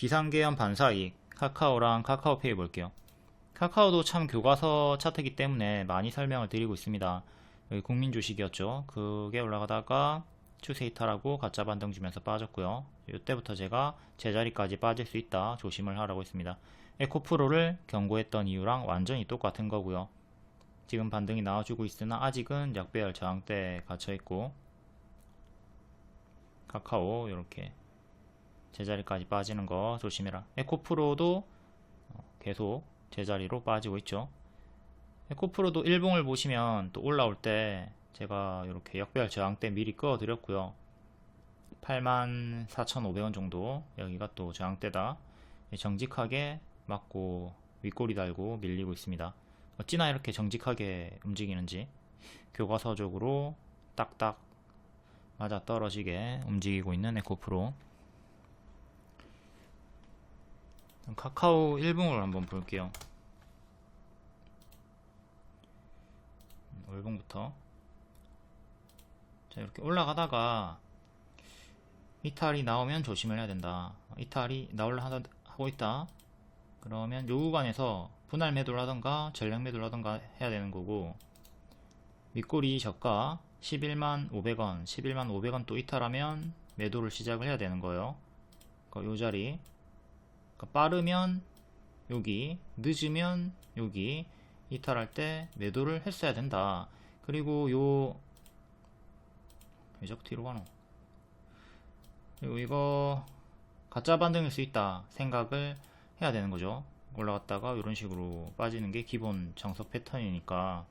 비상계연 반사익 카카오랑 카카오페이 볼게요. 카카오도 참 교과서 차트이기 때문에 많이 설명을 드리고 있습니다. 국민 주식이었죠. 그게 올라가다가 추세 이탈하고 가짜 반등 주면서 빠졌고요. 이때부터 제가 제자리까지 빠질 수 있다 조심을 하라고 했습니다. 에코프로를 경고했던 이유랑 완전히 똑같은 거고요. 지금 반등이 나와주고 있으나 아직은 약배열 저항대에 갇혀 있고 카카오 이렇게 제자리까지 빠지는 거 조심해라. 에코프로도 어, 계속 제자리로 빠지고 있죠. 에코프로도 일봉을 보시면 또 올라올 때 제가 이렇게 역배열 저항대 미리 꺼 드렸고요. 84,500원 정도 여기가 또 저항대다. 정직하게 맞고 윗꼬리 달고 밀리고 있습니다. 어찌나 이렇게 정직하게 움직이는지 교과서적으로 딱딱 맞아 떨어지게 움직이고 있는 에코프로 카카오 1봉을 한번 볼게요. 월봉부터 자 이렇게 올라가다가 이탈이 나오면 조심을 해야 된다. 이탈이 나올라 하고 있다. 그러면 요 구간에서 분할 매도를 하던가 전량 매도를 하던가 해야 되는 거고 윗꼬리 저가 11만 500원 11만 500원 또 이탈하면 매도를 시작을 해야 되는 거예요 그러니까 요 자리 그러니까 빠르면 여기 늦으면 여기 이탈할 때 매도를 했어야 된다. 그리고 요 왜 자꾸 뒤로 가노. 그리고 이거 가짜 반등일 수 있다 생각을 해야 되는 거죠. 올라갔다가 이런 식으로 빠지는 게 기본 정석 패턴이니까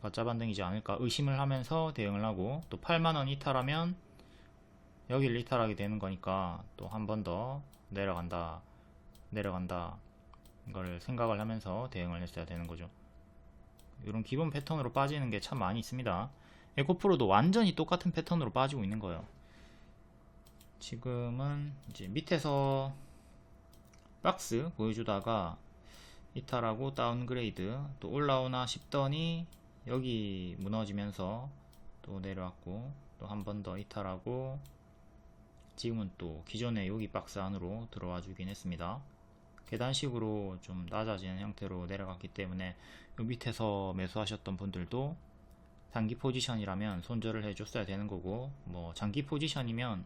가짜 반등이지 않을까 의심을 하면서 대응을 하고 또 8만원 이탈하면 여기를 이탈하게 되는 거니까 또 한 번 더 내려간다 내려간다 이걸 생각을 하면서 대응을 했어야 되는 거죠. 이런 기본 패턴으로 빠지는 게 참 많이 있습니다. 에코프로도 완전히 똑같은 패턴으로 빠지고 있는 거예요. 지금은 이제 밑에서 박스 보여주다가 이탈하고 다운그레이드 또 올라오나 싶더니 여기 무너지면서 또 내려왔고 또 한 번 더 이탈하고 지금은 또 기존의 여기 박스 안으로 들어와 주긴 했습니다 계단식으로 좀 낮아지는 형태로 내려갔기 때문에 요 밑에서 매수하셨던 분들도 단기 포지션이라면 손절을 해줬어야 되는 거고 뭐 장기 포지션이면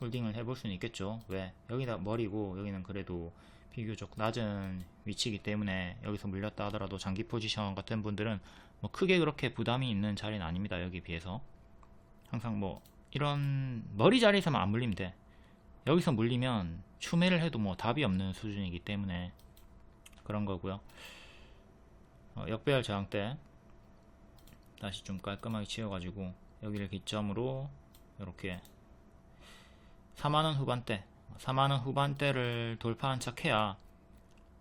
홀딩을 해볼 수는 있겠죠. 왜? 여기다 머리고 여기는 그래도 비교적 낮은 위치이기 때문에 여기서 물렸다 하더라도 장기 포지션 같은 분들은 뭐 크게 그렇게 부담이 있는 자리는 아닙니다 여기 비해서. 항상 뭐 이런 머리 자리에서만 안 물리면 돼 여기서 물리면 추매를 해도 뭐 답이 없는 수준이기 때문에 그런 거고요. 어, 역배열 저항 때 다시 좀 깔끔하게 치워가지고 여기를 기점으로 이렇게 4만원 후반대 4만원 후반대를 돌파한 척해야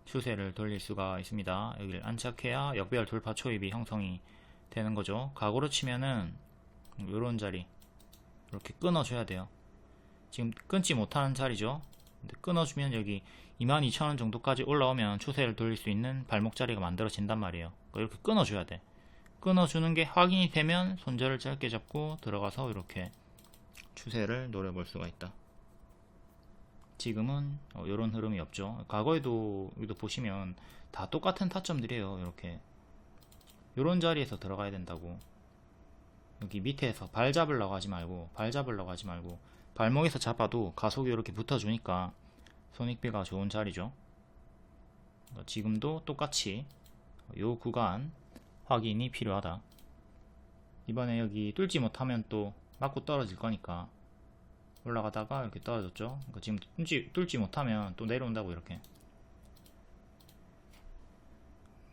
추세를 돌릴 수가 있습니다. 여기를 안착해야 역배열 돌파 초입이 형성이 되는 거죠. 각오로 치면은 요런 자리 이렇게 끊어줘야 돼요 지금 끊지 못하는 자리죠 끊어주면 여기 22,000원 정도까지 올라오면 추세를 돌릴 수 있는 발목 자리가 만들어진단 말이에요 이렇게 끊어줘야 돼 끊어주는 게 확인이 되면 손절을 짧게 잡고 들어가서 이렇게 추세를 노려볼 수가 있다 지금은 이런 흐름이 없죠. 과거에도 여기도 보시면 다 똑같은 타점들이에요. 이렇게 이런 자리에서 들어가야 된다고. 여기 밑에서 발 잡으려고 하지 말고 발 잡으려고 하지 말고 발목에서 잡아도 가속이 이렇게 붙어주니까 손익비가 좋은 자리죠. 그러니까 지금도 똑같이 이 구간 확인이 필요하다. 이번에 여기 뚫지 못하면 또 맞고 떨어질 거니까 올라가다가 이렇게 떨어졌죠. 그러니까 지금 뚫지, 뚫지 못하면 또 내려온다고 이렇게.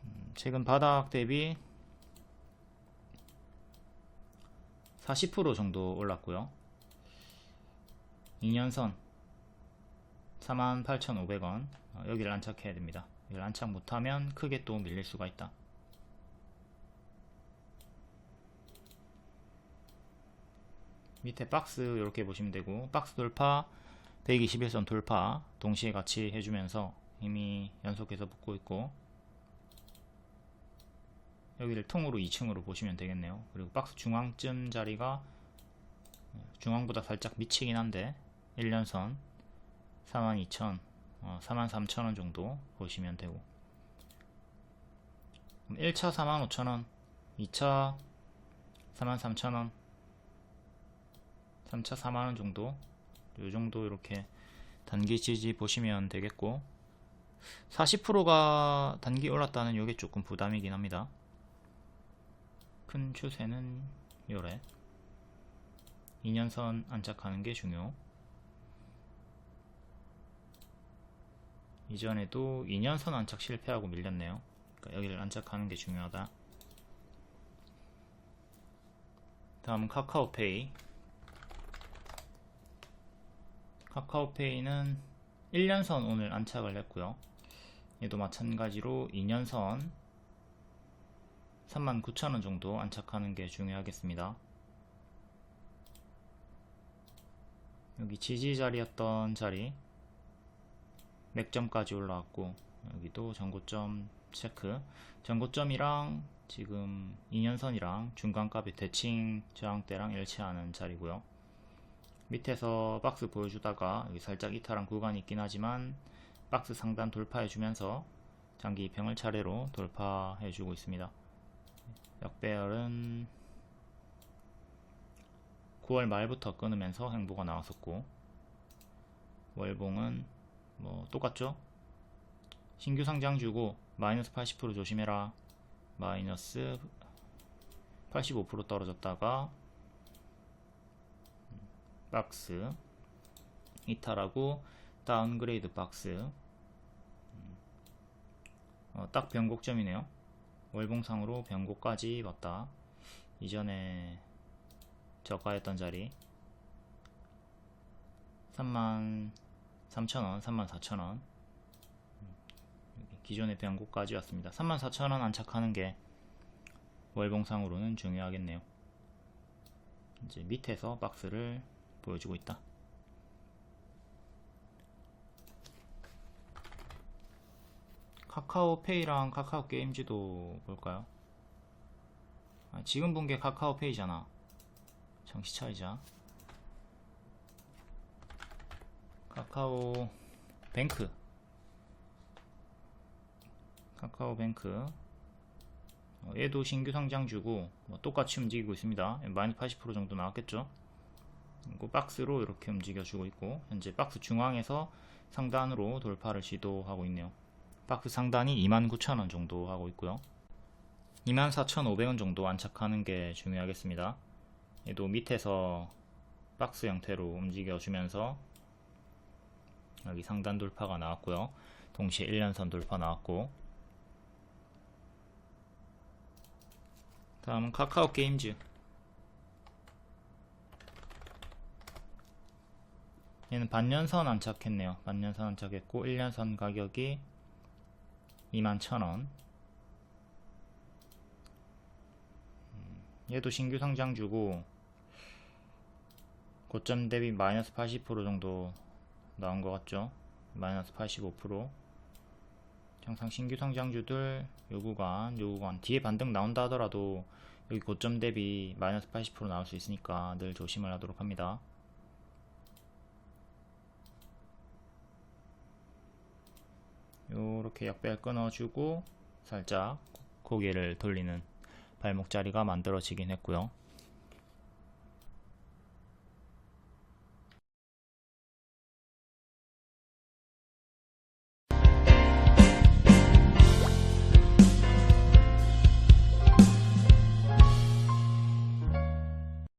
음, 최근 바닥 대비 40% 정도 올랐고요. 2년선 48,500원 어, 여기를 안착해야 됩니다. 여기를 안착 못하면 크게 또 밀릴 수가 있다. 밑에 박스 이렇게 보시면 되고 박스 돌파 121선 돌파 동시에 같이 해주면서 이미 연속해서 붙고 있고 여기를 통으로 2층으로 보시면 되겠네요 그리고 박스 중앙쯤 자리가 중앙보다 살짝 미치긴 한데 1년선 42,000 어, 43,000원 정도 보시면 되고. 1차 45,000원 2차 43,000원 3차 4만원 정도 요 정도 이렇게 단기 지지 보시면 되겠고 40%가 단기 올랐다는 요게 조금 부담이긴 합니다. 큰 추세는 요래. 2년선 안착하는 게 중요 이전에도 2년선 안착 실패하고 밀렸네요. 그러니까 여기를 안착하는 게 중요하다. 다음은 카카오페이. 카카오페이는 1년선 오늘 안착을 했고요. 얘도 마찬가지로 2년선 39,000원 정도 안착하는 게 중요하겠습니다. 여기 지지 자리였던 자리 맥점까지 올라왔고 여기도 전고점 체크. 전고점이랑 지금 2년선이랑 중간값이 대칭 저항대랑 일치하는 자리고요. 밑에서 박스 보여주다가 여기 살짝 이탈한 구간이 있긴 하지만 박스 상단 돌파해주면서 장기 입형을 차례로 돌파해주고 있습니다. 역배열은 9월 말부터 끊으면서 행보가 나왔었고 월봉은 뭐 똑같죠? 신규 상장 주고 마이너스 80% 조심해라. 마이너스 85% 떨어졌다가 박스 이탈하고 다운그레이드 박스. 어, 딱 변곡점이네요. 월봉상으로 변곡까지 왔다. 이전에 저가였던 자리 33,000원 34,000원. 기존의 변곡까지 왔습니다. 34,000원 안착하는 게 월봉상으로는 중요하겠네요. 이제 밑에서 박스를 보여주고 있다. 카카오페이랑 카카오 게임즈도 볼까요? 아, 지금 본 게 카카오페이잖아. 정시 차이자 카카오 뱅크. 카카오 뱅크. 어, 얘도 신규 상장 주고 뭐 똑같이 움직이고 있습니다. 마이너스 80% 정도 나왔겠죠? 그리고 박스로 이렇게 움직여 주고 있고 현재 박스 중앙에서 상단으로 돌파를 시도하고 있네요. 박스 상단이 29,000원 정도 하고 있고요. 24,500원 정도 안착하는 게 중요하겠습니다. 얘도 밑에서 박스 형태로 움직여 주면서 여기 상단 돌파가 나왔고요. 동시에 1년선 돌파 나왔고. 다음은 카카오 게임즈. 얘는 반년선 안착했네요. 반년선 안착했고 1년선 가격이 21,000원. 얘도 신규 상장 주고 고점 대비 마이너스 80% 정도 나온 것 같죠? 마이너스 85% 항상 신규 상장주들 요 구간 요 구간 뒤에 반등 나온다 하더라도 여기 고점 대비 마이너스 80% 나올 수 있으니까 늘 조심을 하도록 합니다. 요렇게 역배열 끊어주고 살짝 고개를 돌리는 발목 자리가 만들어지긴 했고요